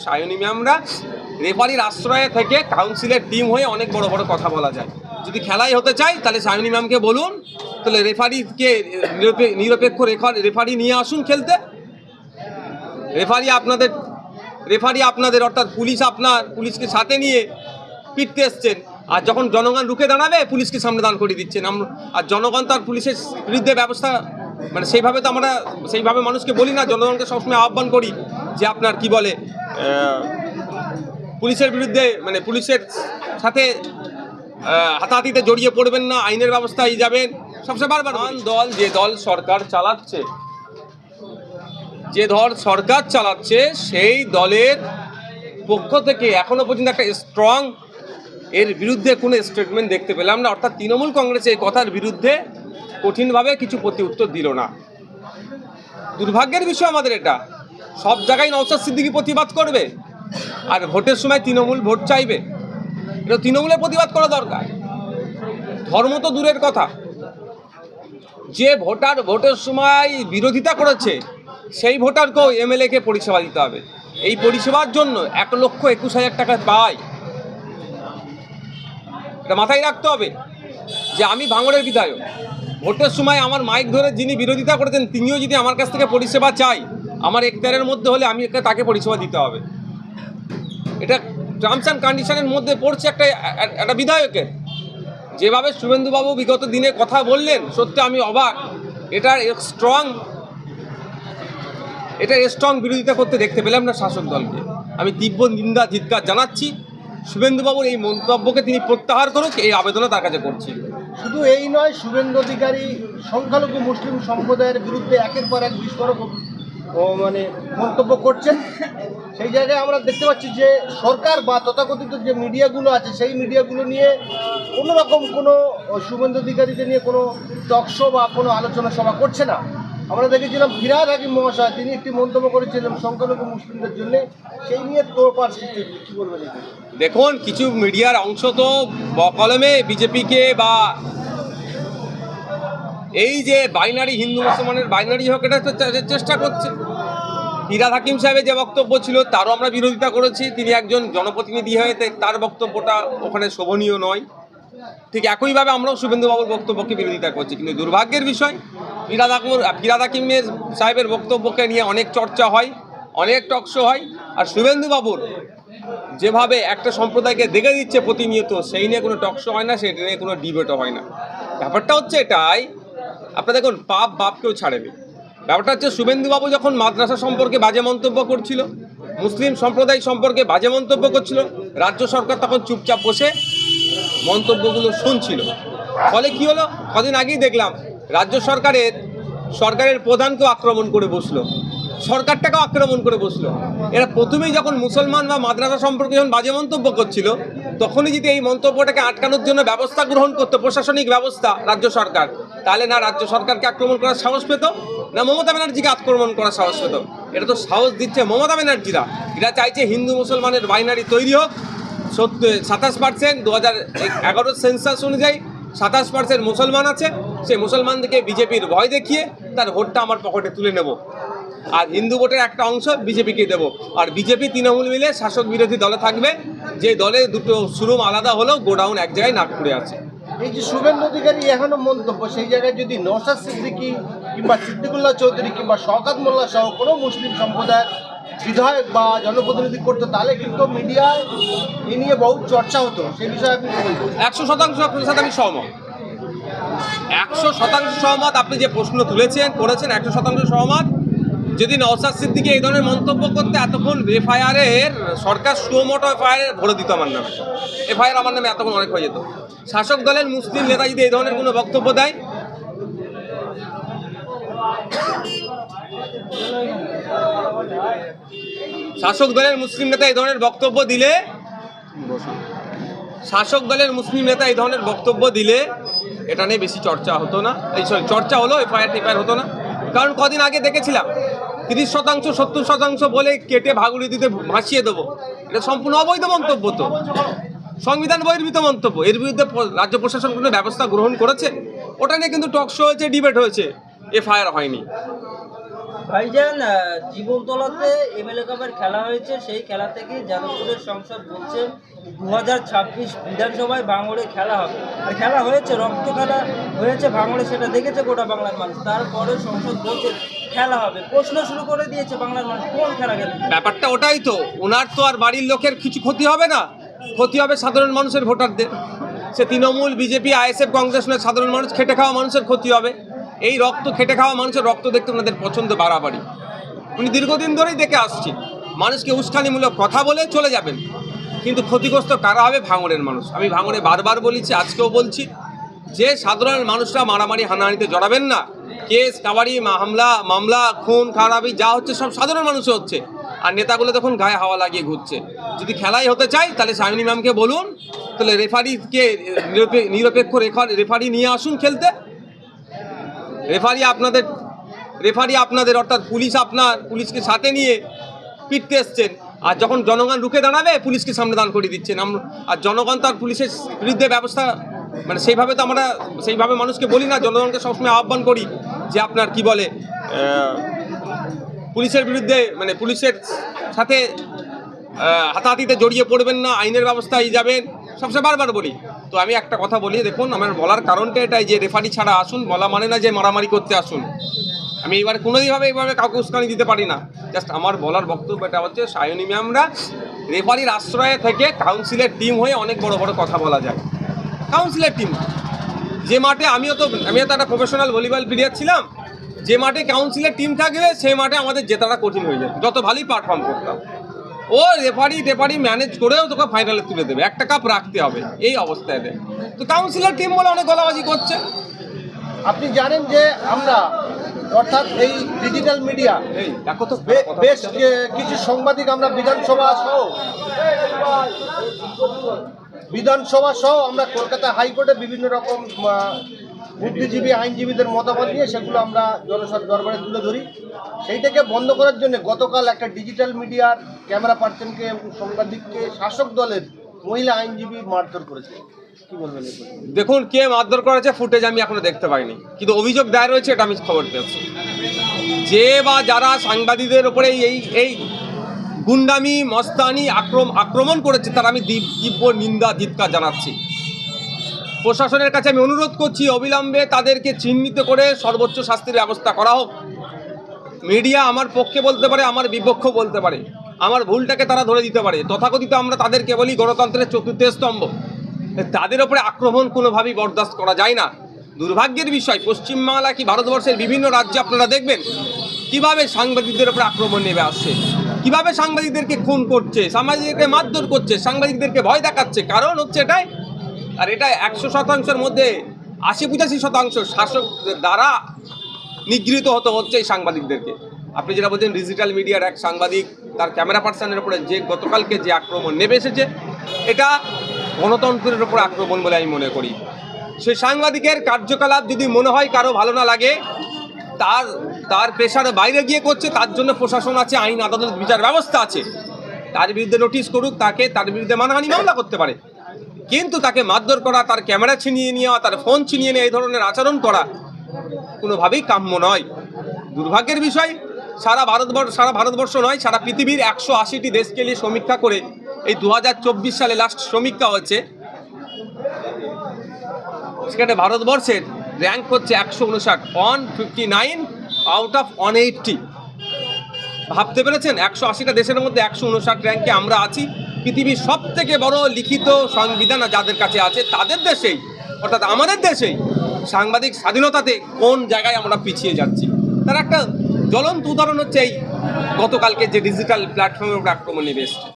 সায়নী ম্যামরা রেফারির আশ্রয়ে থেকে কাউন্সিলের টিম হয়ে অনেক বড় বড় কথা বলা যায়। যদি খেলাই হতে চাই, তাহলে সায়নী ম্যামকে বলুন, তাহলে রেফারিকে নিরপে- নিরপেক্ষ রেফারি নিয়ে আসুন খেলতে। রেফারি আপনাদের রেফারি আপনাদের, অর্থাৎ পুলিশ আপনার, পুলিশকে সাথে নিয়ে পিটতে এসছেন। আর যখন জনগণ রুখে দাঁড়াবে, পুলিশকে সামনে দান করে দিচ্ছেন। আর জনগণ তো আর পুলিশের বিরুদ্ধে ব্যবস্থা মানে সেইভাবে তো আমরা সেইভাবে মানুষকে বলি না, জনগণকে সবসময় আহ্বান করি যে আপনার কি বলে। পুলিশের বিরুদ্ধে মানে পুলিশের সাথে হাতাহাতিতে জড়িয়ে পড়বেন না, আইনের ব্যবস্থায় যাবেন। সবসময় বারবার। দল যে দল সরকার চালাচ্ছে, যে ধর সরকার চালাচ্ছে, সেই দলের পক্ষ থেকে এখনও পর্যন্ত একটা স্ট্রং এর বিরুদ্ধে কোনো স্টেটমেন্ট দেখতে পেলাম না। অর্থাৎ তৃণমূল কংগ্রেস এই কথার বিরুদ্ধে কঠিনভাবে কিছু প্রতি উত্তর দিল না। দুর্ভাগ্যের বিষয় আমাদের এটা। সব জায়গায় নওসাদ সিদ্দিকি প্রতিবাদ করবে। আর ভোটের সময় তৃণমূল ভোট চাইবে। এটা তৃণমূলের প্রতিবাদ করা দরকার। ধর্ম তো দূরের কথা। যে ভোটার ভোটের সময় বিরোধিতা করেছে, সেই ভোটারকেও এমএলএকে পরিষেবা দিতে হবে। এই পরিষেবার জন্য এক লক্ষ একুশ হাজার টাকা পায়। এটা মাথায় রাখতে হবে যে আমি ভাঙড়ের বিধায়ক। ভোটের সময় আমার মাইক ধরে যিনি বিরোধিতা করেছেন, তিনিও যদি আমার কাছ থেকে পরিষেবা চাই আমার একতারের মধ্যে হলে আমি তাকে পরিষেবা দিতে হবে। এটা টার্মস অ্যান্ড কন্ডিশনের মধ্যে পড়ছে একটা একটা বিধায়কের। যেভাবে শুভেন্দুবাবু বিগত দিনে কথা বললেন, সত্যি আমি অবাক। এটার স্ট্রং এটা স্ট্রং বিরোধিতা করতে দেখতে পেলাম না শাসক দলকে। আমি তীব্র নিন্দা, ধিৎকার জানাচ্ছি। শুভেন্দুবাবুর এই মন্তব্যকে তিনি প্রত্যাহার করুক, এই আবেদনও তার কাছে করছি। শুধু এই নয়, শুভেন্দু অধিকারী সংখ্যালঘু মুসলিম সম্প্রদায়ের বিরুদ্ধে একের পর এক বিস্ফোরক ও মানে মন্তব্য করছেন। সেই জায়গায় আমরা দেখতে পাচ্ছি যে সরকার বা তথাকথিত যে মিডিয়াগুলো আছে, সেই মিডিয়াগুলো নিয়ে কোনো রকম কোনো শুভেন্দু অধিকারীকে নিয়ে কোনো টকশো বা কোনো আলোচনা সভা করছে না। আমরা দেখেছিলাম ফিরাদ হাকিম মহাশয়, তিনি একটি মন্তব্য করেছিলেন সংখ্যালঘু মুসলিমদের জন্য। সেই নিয়ে তোর সৃষ্টি কী বলবেন দেখুন, কিছু মিডিয়ার অংশ তো বকলমে বিজেপিকে বা এই যে বাইনারি হিন্দু মুসলমানের বাইনারি হোক, এটা চেষ্টা করছে। ফিরাদ হাকিম সাহেবের যে বক্তব্য ছিল, তারও আমরা বিরোধিতা করেছি। তিনি একজন জনপ্রতিনিধি হয়ে তার বক্তব্যটা ওখানে শোভনীয় নয়। ঠিক একইভাবে আমরাও শুভেন্দুবাবুর বক্তব্যকে বিরোধিতা করছি। কিন্তু দুর্ভাগ্যের বিষয় ফিরাদ হাকিম ফিরাদ হাকিমের সাহেবের বক্তব্যকে নিয়ে অনেক চর্চা হয়, অনেক টকশো হয়। আর শুভেন্দুবাবুর যেভাবে একটা সম্প্রদায়কে দেখে দিচ্ছে প্রতিনিয়ত, সেই নিয়ে কোনো টকশো হয় না সেটা নিয়ে কোনো ডিবেটও হয় না। ব্যাপারটা হচ্ছে এটাই আপনারা দেখুন, পাপ বাপকেও ছাড়েনি। ব্যাপারটা হচ্ছে শুভেন্দুবাবু যখন মাদ্রাসা সম্পর্কে বাজে মন্তব্য করছিল, মুসলিম সম্প্রদায় সম্পর্কে বাজে মন্তব্য করছিল, রাজ্য সরকার তখন চুপচাপ বসে মন্তব্যগুলো শুনছিল। ফলে কি হলো? কদিন আগেই দেখলাম, রাজ্য সরকারের সরকারের প্রধানকেও আক্রমণ করে বসল। সরকারটাকেও আক্রমণ করে বসল। এরা প্রথমেই যখন মুসলমান বা মাদ্রাসা সম্পর্কে যখন বাজে মন্তব্য করছিল, তখনই যদি এই মন্তব্যটাকে আটকানোর জন্য ব্যবস্থা গ্রহণ করতো প্রশাসনিক ব্যবস্থা রাজ্য সরকার তাহলে না রাজ্য সরকারকে আক্রমণ করার সাহস পেত, না মমতা ব্যানার্জিকে আক্রমণ করার সাহস পেত? এটা তো সাহস দিচ্ছে মমতা ব্যানার্জিরা। এরা চাইছে হিন্দু মুসলমানের বাইনারি তৈরি হোক। সত্য, সাতাশ পার্সেন্ট দু হাজার এগারোর সেন্সাস অনুযায়ী সাতাশ পার্সেন্ট মুসলমান আছে। সেই মুসলমানদেরকে বিজেপির ভয় দেখিয়ে তার ভোটটা আমার পকেটে তুলে নেব। আর হিন্দু ভোটের একটা অংশ বিজেপিকে দেবো। আর বিজেপি, তৃণমূল মিলে শাসক বিরোধী দলে থাকবে। যে দলে দুটো শুরুম আলাদা হলেও গোডাউন এক জায়গায় নাগপুরে আছে। এই যে শুভেন্দু অধিকারী এখনও মন্তব্য, সেই জায়গায় যদি নৌসাদ সিদ্দিকী কিংবা সিদ্দিকুল্লাহ চৌধুরী কিংবা শওকাত মোল্লা সহ কোনো মুসলিম সম্প্রদায়ের বিধায়ক বা জনপ্রতিনিধি করতো, তাহলে কিন্তু মিডিয়ায় এ নিয়ে বহু চর্চা হতো। সেই বিষয়ে আপনি একশো শতাংশ আমি সহমত। একশো শতাংশ সহমত, আপনি যে প্রশ্ন তুলেছেন, করেছেন, একশো শতাংশ সহমত। যদি নওসাদ সিদ্দিকি এই ধরনের মন্তব্য করতে এতক্ষণ এফআইআরের সরকার সুমোটো এফআইআর ভরে দিত আমার নামে। এফআইআর আমার নামে এতক্ষণ অনেক হয়ে যেত। শাসক দলের মুসলিম নেতা যদি এই ধরনের কোনো বক্তব্য দেয়? শাসক দলের মুসলিম নেতা এই ধরনের বক্তব্য দিলে? শাসক দলের মুসলিম নেতা এই ধরনের বক্তব্য দিলে এটা নিয়ে বেশি চর্চা হতো না। এই সরি, চর্চা হলো, এফআইআর টিফআইআর হতো না। কারণ কদিন আগে দেখেছিলাম তিরিশ শতাংশ, সত্তর শতাংশ বলে কেটে ভাগুড়ি দিতে ভাসিয়ে দেবো। এটা সম্পূর্ণ অবৈধ মন্তব্য তো। সংবিধান বহির্ভূত মন্তব্য। এর বিরুদ্ধে রাজ্য প্রশাসন কোনো ব্যবস্থা গ্রহণ করেছে? ওটা নিয়ে কিন্তু টক শো হয়েছে, ডিবেট হয়েছে। এফআইআর হয়নি। ভাইজান জীবনতলাতে এমএলএ কাপের খেলা হয়েছে। সেই খেলা থেকে যাদবপুরের সংসদ বলছে দু হাজার ছাব্বিশ বিধানসভায় ভাঙড়ে খেলা হবে। আর খেলা হয়েছে রক্ত খেলা হয়েছে ভাঙড়ে, সেটা দেখেছে গোটা বাংলার মানুষ। তারপরে সংসদ বলছে ব্যাপারটা ওটাই তো। ওনার তো আর বাড়ির লোকের কিছু ক্ষতি হবে না। ক্ষতি হবে সাধারণ মানুষের ভোটারদের। সে তৃণমূল, বিজেপি, আইএসএফ, কংগ্রেস সাধারণ মানুষ, খেটে খাওয়া মানুষের ক্ষতি হবে। এই রক্ত, খেটে খাওয়া মানুষের রক্ত দেখতে ওনাদের পছন্দ বাড়াবাড়ি। উনি দীর্ঘদিন ধরেই দেখে আসছি মানুষকে উস্কানিমূলক কথা বলে চলে যাবেন। কিন্তু ক্ষতিগ্রস্ত কারা হবে? ভাঙড়ের মানুষ। আমি ভাঙড়ে বারবার বলেছি, আজকেও বলছি, যে সাধারণ মানুষরা মারামারি, হানাহানিতে জড়াবেন না। কেস, কাবাড়ি হামলা, মামলা, খুন, খারাপি, যা হচ্ছে সব সাধারণ মানুষে হচ্ছে। আর নেতাগুলো তখন গায়ে হাওয়া লাগিয়ে ঘুরছে। যদি খেলাই হতে চাই, তাহলে সায়নী ম্যামকে বলুন, তাহলে রেফারিকে, নিরপে- নিরপেক্ষ রেফারি নিয়ে আসুন খেলতে। রেফারি আপনাদের রেফারি আপনাদের, অর্থাৎ পুলিশ আপনার, পুলিশকে সাথে নিয়ে পিটতে এসছেন। আর যখন জনগণ রুখে দাঁড়াবে, পুলিশকে সামনে দান করে দিচ্ছেন। আর জনগণ তার পুলিশের বিরুদ্ধে ব্যবস্থা মানে সেইভাবে তো আমরা সেইভাবে মানুষকে বলি না, জনগণকে সবসময় আহ্বান করি যে আপনার কি বলে পুলিশের বিরুদ্ধে মানে পুলিশের সাথে হাতাহাতিতে জড়িয়ে পড়বেন না, আইনের ব্যবস্থায় যাবেন, সবসময় বারবার বলি। তো আমি একটা কথা বলি, দেখুন, আমার বলার কারণটা এটাই যে রেফারি ছাড়া আসুন, বলা মানে না যে মারামারি করতে আসুন। আমি এবার কোনোদিনভাবে এইভাবে কাউকে উস্কানি দিতে পারি না। জাস্ট আমার বলার বক্তব্য এটা হচ্ছে, সায়নী ম্যামরা রেফারির আশ্রয়ে থেকে কাউন্সিলের টিম হয়ে অনেক বড় বড় কথা বলা যায়। কাউন্সিলের টিম যে মাঠে আমিও তো আমিও তো একটা প্রফেশনাল ভলিবল প্লেয়ার ছিলাম। যে মাঠে কাউন্সিলের টিম থাকবে সেই মাঠে আমাদের জেতাটা কঠিন হয়ে যাবে। যত ভালোই পারফর্ম করতাম। ও রেফারি টেফারি ম্যানেজ করেও তোকে ফাইনালে তুলে দেবে। একটা কাপ রাখতে হবে। এই অবস্থায় তো কাউন্সিলর টিম বলে অনেক গলাবাজি করছে। আপনি জানেন যে আমরা অর্থাৎ এই ডিজিটাল মিডিয়া দেখো তো বেশ কিছু সাংবাদিক আমরা বিধানসভা সহ বিধানসভা সহ আমরা কলকাতা হাইকোর্টে বিভিন্ন রকম বুদ্ধিজীবী, আইনজীবীদের মতামত নিয়ে সেগুলো আমরা জনসার দরবারে তুলে ধরি। সেইটাকে বন্ধ করার জন্য গতকাল একটা ডিজিটাল মিডিয়ার ক্যামেরা পার্সনকে সাংবাদিককে শাসক দলের মহিলা আইনজীবী মারধর করেছে। দেখুন, কে মারধর করেছে ফুটেজ আমি এখনও দেখতে পাইনি। কিন্তু অভিযোগ দায়ের হয়েছে, এটা আমি খবর পেয়েছি। যে বা যারা সাংবাদিকদের ওপরে এই এই গুন্ডামি, মস্তানি, আক্রম, আক্রমণ করেছে, তার আমি তীব- তীব্র নিন্দা ধিৎকার জানাচ্ছি। প্রশাসনের কাছে আমি অনুরোধ করছি, অবিলম্বে তাদেরকে চিহ্নিত করে সর্বোচ্চ শাস্তির ব্যবস্থা করা হোক। মিডিয়া আমার পক্ষে বলতে পারে, আমার বিপক্ষ বলতে পারে। আমার ভুলটাকে তারা ধরে দিতে পারে। তথাকথিত আমরা তাদেরকে বলি, গণতন্ত্রের চতুর্থ স্তম্ভ। তাদের ওপরে আক্রমণ কোনোভাবেই বরদাস্ত করা যায় না। দুর্ভাগ্যের বিষয়, পশ্চিমবাংলা কি ভারতবর্ষের বিভিন্ন রাজ্যে আপনারা দেখবেন, কীভাবে সাংবাদিকদের উপরে আক্রমণ নেমে আসছে। কীভাবে সাংবাদিকদেরকে খুন করছে, সাংবাদিকদেরকে মারধর করছে, সাংবাদিকদেরকে ভয় দেখাচ্ছে? কারণ হচ্ছে এটাই, আর এটা একশো শতাংশের মধ্যে আশি পঁচাশি শতাংশ শাসক দ্বারা নিগৃহীত হতে হচ্ছে এই সাংবাদিকদেরকে। আপনি যেটা বলছেন ডিজিটাল মিডিয়ার এক সাংবাদিক, তার ক্যামেরা পার্সনের উপরে যে গতকালকে যে আক্রমণ নেমে এসেছে, এটা গণতন্ত্রের উপর আক্রমণ বলে আমি মনে করি। সেই সাংবাদিকের কার্যকলাপ যদি মনে হয় কারও ভালো না লাগে, তার তার পেশার বাইরে গিয়ে করছে, তার জন্য প্রশাসন আছে, আইন, আদালত, বিচার ব্যবস্থা আছে। তার বিরুদ্ধে নোটিশ করুক তাকে, তার বিরুদ্ধে মানহানি মামলা করতে পারে। কিন্তু তাকে মারধর করা, তার ক্যামেরা ছিনিয়ে নেওয়া, তার ফোন ছিনিয়ে নেওয়া, এই ধরনের আচরণ করা কোনোভাবেই কাম্য নয়। দুর্ভাগ্যের বিষয়, সারা ভারতবর্ষ সারা ভারতবর্ষ নয়, সারা পৃথিবীর একশো আশিটি দেশকে নিয়ে সমীক্ষা করে এই দু হাজার চব্বিশ সালে লাস্ট সমীক্ষা হচ্ছে। সেখানে ভারতবর্ষের র্যাঙ্ক হচ্ছে একশো উনষাট one fifty nine out of one eighty ভাবতে পেরেছেন? একশো আশিটা দেশের মধ্যে একশো উনষাট র্যাঙ্কে আমরা আছি। পৃথিবীর সব থেকে বড় লিখিত সংবিধান যাদের কাছে আছে, তাদের দেশেই, অর্থাৎ আমাদের দেশেই সাংবাদিক স্বাধীনতাতে কোন জায়গায় আমরা পিছিয়ে যাচ্ছি। তার একটা জ্বলন্ত উদাহরণ হচ্ছে এই গতকালকে যে ডিজিটাল প্ল্যাটফর্মের উপর আক্রমণ নেমে এসছে।